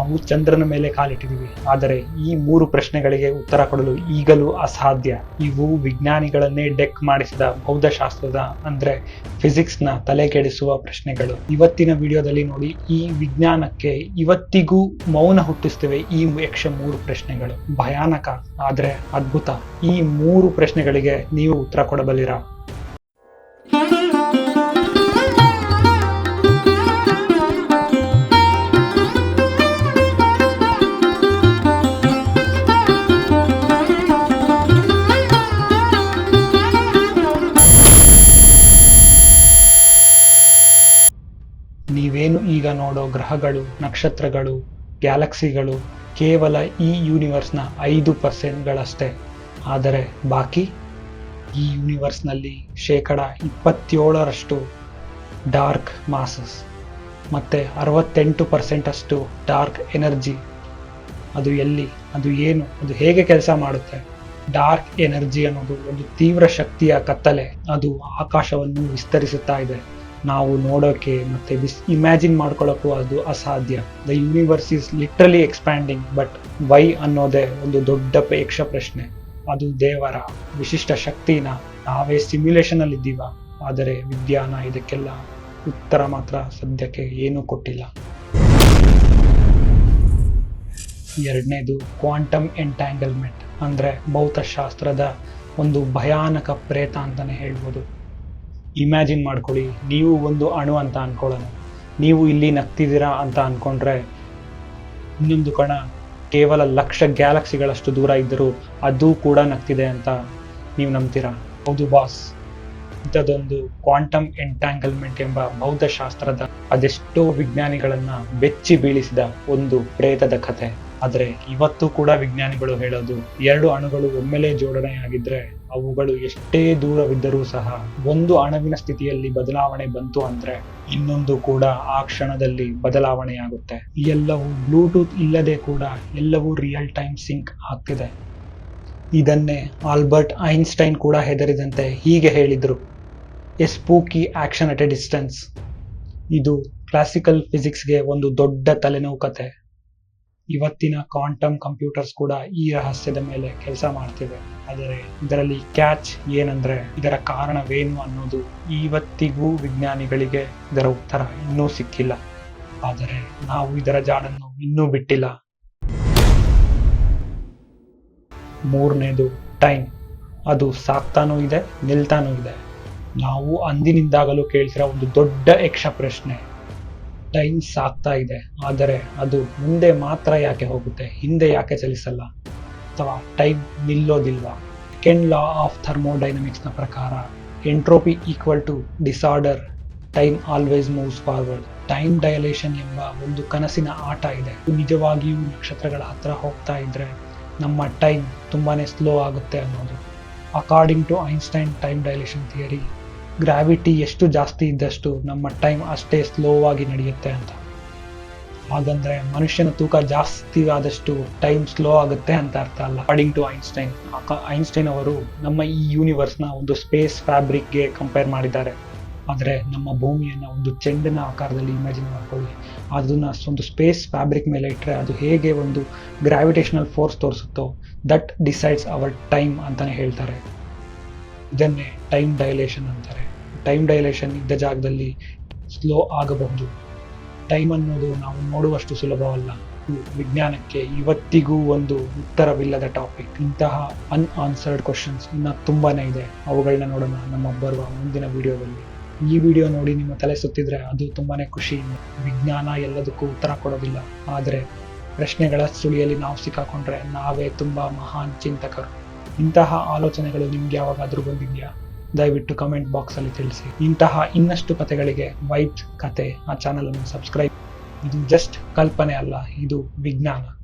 ನಾವು ಚಂದ್ರನ ಮೇಲೆ ಕಾಲಿಟ್ಟಿದ್ದೀವಿ. ಆದರೆ ಈ ಮೂರು ಪ್ರಶ್ನೆಗಳಿಗೆ ಉತ್ತರ ಕೊಡಲು ಈಗಲೂ ಅಸಾಧ್ಯ. ಇವು ವಿಜ್ಞಾನಿಗಳನ್ನೇ ಡೆಕ್ ಮಾಡಿಸಿದ ಭೌತಶಾಸ್ತ್ರದ, ಅಂದ್ರೆ ಫಿಸಿಕ್ಸ್ನ ನ ತಲೆ ಕೆಡಿಸುವ ಪ್ರಶ್ನೆಗಳು. ಇವತ್ತಿನ ವಿಡಿಯೋದಲ್ಲಿ ನೋಡಿ, ಈ ವಿಜ್ಞಾನಕ್ಕೆ ಇವತ್ತಿಗೂ ಮೌನ ಹುಟ್ಟಿಸ್ತೇವೆ ಈ ಯಕ್ಷ ಮೂರು ಪ್ರಶ್ನೆಗಳು. ಭಯಾನಕ, ಆದ್ರೆ ಅದ್ಭುತ. ಈ ಮೂರು ಪ್ರಶ್ನೆಗಳಿಗೆ ನೀವು ಉತ್ತರ ಕೊಡಬಲ್ಲಿರಾ? ನೋಡೋ ಗ್ರಹಗಳು, ನಕ್ಷತ್ರಗಳು, ಗ್ಯಾಲಕ್ಸಿಗಳು ಕೇವಲ ಈ ಯೂನಿವರ್ಸ್ನ ಐದು ಪರ್ಸೆಂಟ್ಗಳಷ್ಟೇ ಆದರೆ ಬಾಕಿ? ಈ ಯೂನಿವರ್ಸ್ನಲ್ಲಿ ಶೇಕಡ ಇಪ್ಪತ್ತೇಳರಷ್ಟು ಡಾರ್ಕ್ ಮಾಸಸ್ ಮತ್ತೆ ಅರವತ್ತೆಂಟು ಪರ್ಸೆಂಟ್ ಅಷ್ಟು ಡಾರ್ಕ್ ಎನರ್ಜಿ ಅದು ಎಲ್ಲಿ? ಅದು ಏನು? ಅದು ಹೇಗೆ ಕೆಲಸ ಮಾಡುತ್ತೆ? ಡಾರ್ಕ್ ಎನರ್ಜಿ ಅನ್ನೋದು ಒಂದು ತೀವ್ರ ಶಕ್ತಿಯ ಕತ್ತಲೆ. ಅದು ಆಕಾಶವನ್ನು ವಿಸ್ತರಿಸುತ್ತಾ ಇದೆ. ನಾವು ನೋಡೋಕೆ ಮತ್ತೆ ಬಿಸ್ ಇಮ್ಯಾಜಿನ್ ಮಾಡ್ಕೊಳ್ಳೋಕ್ಕೂ ಅದು ಅಸಾಧ್ಯ. The universe is literally expanding but why ಅನ್ನೋದೇ ಒಂದು ದೊಡ್ಡ ಪ್ರೇಕ್ಷ ಪ್ರಶ್ನೆ. ಅದು ದೇವರ ವಿಶಿಷ್ಟ ಶಕ್ತಿನ ನಾವೇ ಸಿಮ್ಯುಲೇಷನ್ ಅಲ್ಲಿ ಇದ್ದೀವ. ಆದರೆ ವಿಜ್ಞಾನ ಇದಕ್ಕೆಲ್ಲ ಉತ್ತರ ಮಾತ್ರ ಸದ್ಯಕ್ಕೆ ಏನೂ ಕೊಟ್ಟಿಲ್ಲ. ಎರಡನೇದು ಕ್ವಾಂಟಮ್ ಎಂಟ್ಯಾಂಗಲ್ಮೆಂಟ್ ಅಂದ್ರೆ ಭೌತಶಾಸ್ತ್ರದ ಒಂದು ಭಯಾನಕ ಪ್ರೇತ ಅಂತಾನೆ ಹೇಳ್ಬೋದು. ಇಮ್ಯಾಜಿನ್ ಮಾಡ್ಕೊಳ್ಳಿ. ನೀವು ಒಂದು ಅಣು ಅಂತ ಅನ್ಕೊಳ್ಳೋಣ. ನೀವು ಇಲ್ಲಿ ನಗ್ತಿದ್ದೀರಾ ಅಂತ ಅನ್ಕೊಂಡ್ರೆ ಇನ್ನೊಂದು ಕಣ ಕೇವಲ ಲಕ್ಷ ಗ್ಯಾಲಕ್ಸಿಗಳಷ್ಟು ದೂರ ಇದ್ದರೂ ಅದು ಕೂಡ ನಗ್ತಿದೆ ಅಂತ ನೀವು ನಂಬ್ತೀರಾ? ಹೌದು, ಬಾಸ್. ಇಂಥದ್ದೊಂದು ಕ್ವಾಂಟಮ್ ಎಂಟ್ಯಾಂಗಲ್ಮೆಂಟ್ ಎಂಬ ಭೌತಶಾಸ್ತ್ರದ ಅದೆಷ್ಟೋ ವಿಜ್ಞಾನಿಗಳನ್ನ ಬೆಚ್ಚಿ ಬೀಳಿಸಿದ ಒಂದು ಪ್ರೇತದ ಕಥೆ. ಆದರೆ ಇವತ್ತು ಕೂಡ ವಿಜ್ಞಾನಿಗಳು ಹೇಳೋದು ಎರಡು ಅಣುಗಳು ಒಮ್ಮೆಲೇ ಜೋಡಣೆಯಾಗಿದ್ರೆ ಅವುಗಳು ಎಷ್ಟೇ ದೂರವಿದ್ದರೂ ಸಹ ಒಂದು ಅಣುವಿನ ಸ್ಥಿತಿಯಲ್ಲಿ ಬದಲಾವಣೆ ಬಂತು ಅಂದ್ರೆ ಇನ್ನೊಂದು ಕೂಡ ಆ ಕ್ಷಣದಲ್ಲಿ ಬದಲಾವಣೆಯಾಗುತ್ತೆ. ಎಲ್ಲವೂ ಬ್ಲೂಟೂತ್ ಇಲ್ಲದೆ ಕೂಡ ಎಲ್ಲವೂ ರಿಯಲ್ ಟೈಮ್ ಸಿಂಕ್ ಆಗ್ತಿದೆ. ಇದನ್ನೇ ಆಲ್ಬರ್ಟ್ ಐನ್ಸ್ಟೈನ್ ಕೂಡ ಹೆದರಿದಂತೆ ಹೀಗೆ ಹೇಳಿದ್ರು. A spooky action at a distance ಇದು ಕ್ಲಾಸಿಕಲ್ ಫಿಸಿಕ್ಸ್ಗೆ ಒಂದು ದೊಡ್ಡ ತಲೆನೋವು ಕತೆ ಇವತ್ತಿನ ಕ್ವಾಂಟಮ್ ಕಂಪ್ಯೂಟರ್ಸ್ ಕೂಡ ಈ ರಹಸ್ಯದ ಮೇಲೆ ಕೆಲಸ ಮಾಡ್ತಿವೆ. ಆದರೆ ಇದರಲ್ಲಿ ಕ್ಯಾಚ್ ಏನಂದ್ರೆ ಇದರ ಕಾರಣವೇನು ಅನ್ನೋದು ಇವತ್ತಿಗೂ ವಿಜ್ಞಾನಿಗಳಿಗೆ ಇದರ ಉತ್ತರ ಇನ್ನೂ ಸಿಕ್ಕಿಲ್ಲ. ಆದರೆ ನಾವು ಇದರ ಜಾಡನ್ನು ಇನ್ನೂ ಬಿಟ್ಟಿಲ್ಲ. ಮೂರನೇದು ಟೈಮ್ ಅದು ಸಾಕ್ತಾನೂ ಇದೆ, ನಿಲ್ತಾನೂ ಇದೆ. ನಾವು ಅಂದಿನಿಂದಾಗಲೂ ಕೇಳ್ತಿರೋ ಒಂದು ದೊಡ್ಡ ಯಕ್ಷ ಪ್ರಶ್ನೆ. ಟೈಮ್ ಸಾಕ್ತಾ ಇದೆ, ಆದರೆ ಅದು ಮುಂದೆ ಮಾತ್ರ ಯಾಕೆ ಹೋಗುತ್ತೆ, ಹಿಂದೆ ಯಾಕೆ ಚಲಿಸಲ್ಲ? ಅಥವಾ ಟೈಮ್ ನಿಲ್ಲೋದಿಲ್ವಾ? ಸೆಕೆಂಡ್ ಲಾ ಆಫ್ ಥರ್ಮೋಡೈನಮಿಕ್ಸ್ನ ಪ್ರಕಾರ, entropy equal to disorder, time always moves forward. Time dilation ಎಂಬ ಒಂದು ಕನಸಿನ ಆಟ ಇದೆ. ಇದು ನಿಜವಾಗಿಯೂ ನಕ್ಷತ್ರಗಳ ಹತ್ರ ಹೋಗ್ತಾ ಇದ್ರೆ ನಮ್ಮ ಟೈಮ್ ತುಂಬಾ ಸ್ಲೋ ಆಗುತ್ತೆ ಅನ್ನೋದು. According to Einstein time dilation theory gravity ಎಷ್ಟು ಜಾಸ್ತಿ ಇದ್ದಷ್ಟು ನಮ್ಮ ಟೈಮ್ ಅಷ್ಟೇ ಸ್ಲೋ ಆಗಿ ನಡೆಯುತ್ತೆ ಅಂತ. ಹಾಗಂದ್ರೆ ಮನುಷ್ಯನ ತೂಕ ಜಾಸ್ತಿ ಆದಷ್ಟು ಟೈಮ್ ಸ್ಲೋ ಆಗುತ್ತೆ ಅಂತ ಅರ್ಥ ಅಲ್ಲ. ಅಕಾರ್ಡಿಂಗ್ ಟು ಐನ್ಸ್ಟೈನ್ ಐನ್ಸ್ಟೈನ್ ಅವರು ನಮ್ಮ ಈ ಯೂನಿವರ್ಸ್ನ ಒಂದು ಸ್ಪೇಸ್ ಫ್ಯಾಬ್ರಿಕ್ಗೆ ಕಂಪೇರ್ ಮಾಡಿದ್ದಾರೆ. ಆದರೆ ನಮ್ಮ ಭೂಮಿಯನ್ನು ಒಂದು ಚೆಂಡಿನ ಆಕಾರದಲ್ಲಿ ಇಮ್ಯಾಜಿನ್ ಮಾಡ್ಕೊಳ್ಳಿ. ಅದನ್ನ ಒಂದು ಸ್ಪೇಸ್ ಫ್ಯಾಬ್ರಿಕ್ ಮೇಲೆ ಇಟ್ಟರೆ ಅದು ಹೇಗೆ ಒಂದು ಗ್ರಾವಿಟೇಷನಲ್ ಫೋರ್ಸ್ ತೋರಿಸುತ್ತೋ ದಟ್ ಡಿಸೈಡ್ಸ್ ಅವರ್ ಟೈಮ್ ಅಂತಾನೆ ಹೇಳ್ತಾರೆ. ಇದನ್ನೇ ಟೈಮ್ ಡೈಲೇಷನ್ ಅಂತಾರೆ. ಟೈಮ್ ಡೈಲೇಷನ್ ಇದ್ದ ಜಾಗದಲ್ಲಿ ಸ್ಲೋ ಆಗಬಹುದು. ಟೈಮ್ ಅನ್ನೋದು ನಾವು ನೋಡುವಷ್ಟು ಸುಲಭವಲ್ಲ ವಿಜ್ಞಾನಕ್ಕೆ ಇವತ್ತಿಗೂ ಒಂದು ಉತ್ತರವಿಲ್ಲದ ಟಾಪಿಕ್ ಇಂತಹ ಅನ್ಆನ್ಸರ್ಡ್ ಕ್ವಶನ್ಸ್ ಇನ್ನ ತುಂಬಾನೇ ಇದೆ. ಅವುಗಳನ್ನ ನೋಡೋಣ ನಮ್ಮ ಬರುವ ಮುಂದಿನ ವಿಡಿಯೋದಲ್ಲಿ ಈ ವಿಡಿಯೋ ನೋಡಿ ನಿಮ್ಮ ತಲೆ ಸುತ್ತಿದ್ರೆ ಅದು ತುಂಬಾನೇ ಖುಷಿ. ವಿಜ್ಞಾನ ಎಲ್ಲದಕ್ಕೂ ಉತ್ತರ ಕೊಡೋದಿಲ್ಲ. ಆದರೆ ಪ್ರಶ್ನೆಗಳ ಸುಳಿಯಲ್ಲಿ ನಾವು ಸಿಕ್ಕಾಕೊಂಡ್ರೆ ನಾವೇ ತುಂಬಾ ಮಹಾನ್ ಚಿಂತಕರು. ಇಂತಹ ಆಲೋಚನೆಗಳು ನಿಮ್ಗೆ ಯಾವಾಗಾದ್ರೂ ಬಂದಿದೆಯಾ? ದಯವಿಟ್ಟು ಕಮೆಂಟ್ ಬಾಕ್ಸ್ ಅಲ್ಲಿ ತಿಳಿಸಿ. ಇಂತಹ ಇನ್ನಷ್ಟು ಕಥೆಗಳಿಗೆ ವೈಟ್ ಕತೆ ಆ ಚಾನಲ್ ಅನ್ನು ಸಬ್ಸ್ಕ್ರೈಬ್ ಇದು ಜಸ್ಟ್ ಕಲ್ಪನೆ ಅಲ್ಲ, ಇದು ವಿಜ್ಞಾನ.